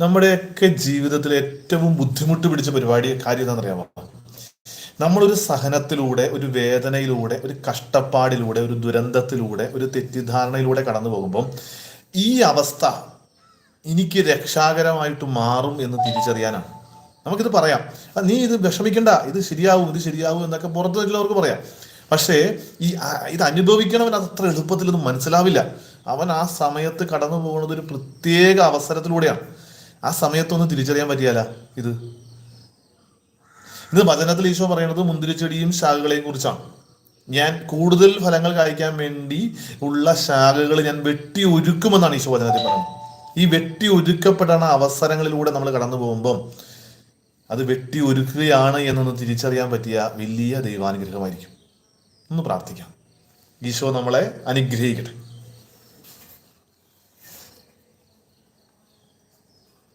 നമ്മുടെയൊക്കെ ജീവിതത്തിൽ ഏറ്റവും ബുദ്ധിമുട്ട് പിടിച്ച പരിപാടി കാര്യം എന്താണെന്നറിയാമോ? നമ്മളൊരു സഹനത്തിലൂടെ ഒരു വേദനയിലൂടെ ഒരു കഷ്ടപ്പാടിലൂടെ ഒരു ദുരന്തത്തിലൂടെ ഒരു തെറ്റിദ്ധാരണയിലൂടെ കടന്നു പോകുമ്പം ഈ അവസ്ഥ എനിക്ക് രക്ഷാകരമായിട്ട് മാറും എന്ന് തിരിച്ചറിയാനാണ്. നമുക്കിത് പറയാം. "ആ, നീ ഇത് വിഷമിക്കണ്ട. ഇത് ശരിയാവും ഇത് ശരിയാവും എന്നൊക്കെ പുറത്തു നിൽക്കുന്നവർക്ക് പറയാം. പക്ഷേ ഈ ഇത് അനുഭവിക്കണവൻ അത്ര എളുപ്പത്തിൽ ഇത് മനസ്സിലാവില്ല. അവൻ ആ സമയത്ത് കടന്നു പോകുന്നത് ഒരു പ്രത്യേക അവസരത്തിലൂടെയാണ്. ആ സമയത്തൊന്നും തിരിച്ചറിയാൻ പറ്റിയാല ഇത്. ഇത് വചനത്തിൽ ഈശോ പറയുന്നത് മുന്തിരിച്ചെടിയും ശാഖകളെയും കുറിച്ചാണ്. ഞാൻ കൂടുതൽ ഫലങ്ങൾ കായ്ക്കാൻ വേണ്ടി ഉള്ള ശാഖകൾ ഞാൻ വെട്ടി ഒരുക്കുമെന്നാണ് ഈശോ വചനത്തിൽ പറയുന്നത്. ഈ വെട്ടി ഒരുക്കപ്പെടുന്ന അവസരങ്ങളിലൂടെ നമ്മൾ കടന്നു പോകുമ്പം അത് വെട്ടി ഒരുക്കുകയാണ് എന്നൊന്ന് തിരിച്ചറിയാൻ പറ്റിയ വലിയ ദൈവാനുഗ്രഹമായിരിക്കും. ഒന്ന് പ്രാർത്ഥിക്കാം. ഈശോ നമ്മളെ അനുഗ്രഹിക്കട്ടെ.